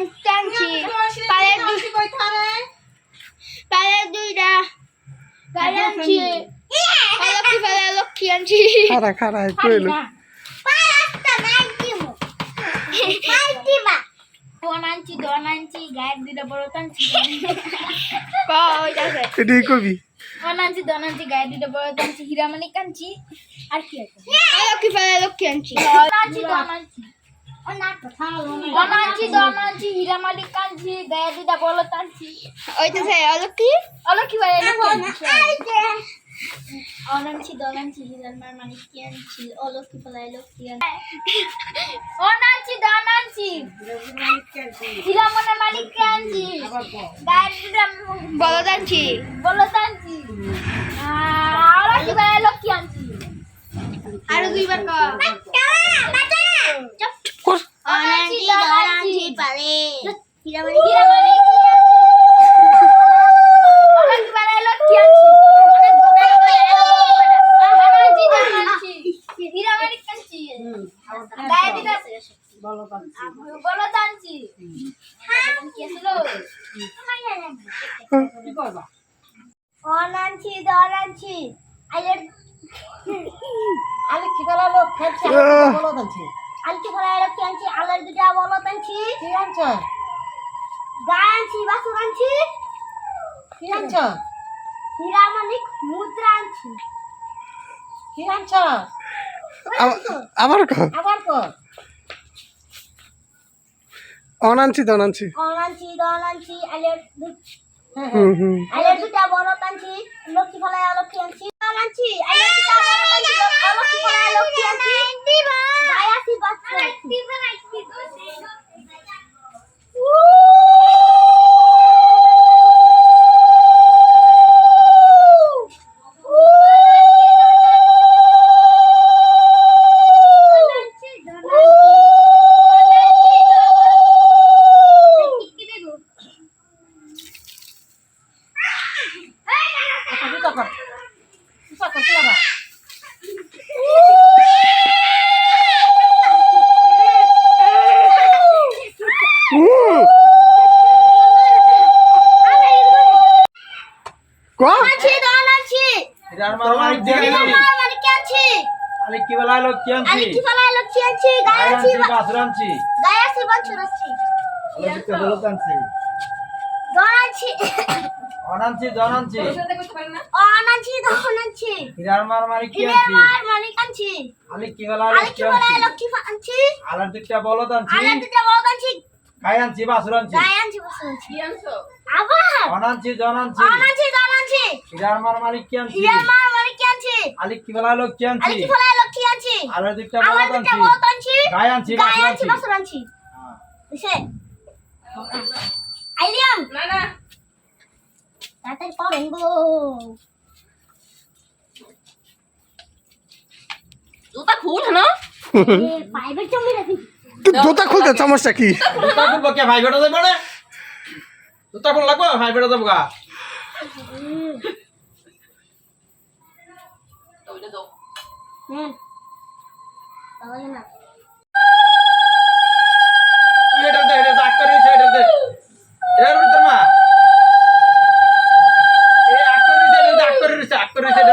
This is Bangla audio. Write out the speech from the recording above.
মুক্তি আনছি পায়ের দুই পায়ের দুইটা গাড়ি আনছি। লক্ষ্মী পায়ে লক্ষ্মী আনছি। খারা খারা আনছি আর কি আছে? লক্ষ্মী পায়ে লক্ষ্মী আনছি। অনাঞ্চি দনাঞ্চি হীরা মালিক কাঞ্চি গায়ে দুটা বলো টানছি ওইটাছে অলক্ষী অলক্ষী ভাই অনাঞ্চি দনাঞ্চি মার মালিক কি আনছি অলক্ষী ফলাই লক্ষী অনাঞ্চি দনাঞ্চি হীরা মনে মালিক কি। আনছি গায়ে দুটা বলো টানছি বলো টানছি অলক্ষী ভাই লক্ষী আনছি আরও দুইবার কর অনাঞ্চি দনাঞ্চি পালে আনছি দনাঞ্চি হীরা মালিক কাঞ্চি গায়ে বলো কি আসলো অনাঞ্চি দনাঞ্চি আইলে আলে কি বলা লোক খেলছে। বলো আনছি আলার দুটা বলো টানছি কি আনছ গায়ে আনছি বাসুর আনছি কি আনছ হীরা মালিক মুদ্রা আনছি কি আনছ আবার- কর। আবার কর। অনানছি দনানছি অনাঞ্চি। দনাঞ্চি আলের দু- হ্যাঁ হুম হুম। আলের দুটা বড় টানছি লক্ষ্মী ফলাই লক্ষ্মী আনছি অনাঞ্চি আলের দুটা বড় টানছি লক্ষ্মী ফলাই লক্ষ্মী আনছি গায়ে আছি বাসুর আনছি আচ্ছা দুটো কর দুটো কর কি আবার হুম। ক আছি দনাঞ্চি এটার মার মালিক দিয়ে হীরা আনছি মার মালিক আনছি আলে কি বেলা লোক কি আনছি আলকি ফলাই লক্ষ্মী আনছি গায়ে আছি বাছুর আছি বাছুর আনছি আলে কি বলো আনছি দনাঞ্চি অনানছি জন আনছি অনাঞ্চি দনাঞ্চি হিরার মার মালিক কি আনছি মার মালিক আনছি আলে কি বেলা লোক আলকি কি আনছি লক্ষ্মী আনছি। আলার দুটা বলদ আনছি। আলার দুটা বড় আনছি। গায়ে আনছি বাছুর আনছি। গায়ে আনছি বাছুর আনছি। আবার? অনানছি জন আনছি অনাঞ্চি দনাঞ্চি হিরার মার মালিক কি আনছি হীরা মার মালিক আনছি? আলে কি বেলা লোক কি আনছি আলকি ফলাই লক্ষ্মী আনছি? আলার দুটা বলদ আনছি। বড় আনছি। গায়ে আনছি বাছুর আনছি আনছি। বাছুর আনছি। হ্যাঁ। বুঝছে আইলিয়াম! না না। তাড়াতাড়ি পড়েন গো। জুতা খুল না পাইবে জমি রাখি তুই জোতা খুলতে সমস্যা কি? জুতা খুলবো কে ভাই বেটা যাবে না? জুতা খুল লাগবো ভাই বেটা যাব গা। হুম। তাহলে না। সেটা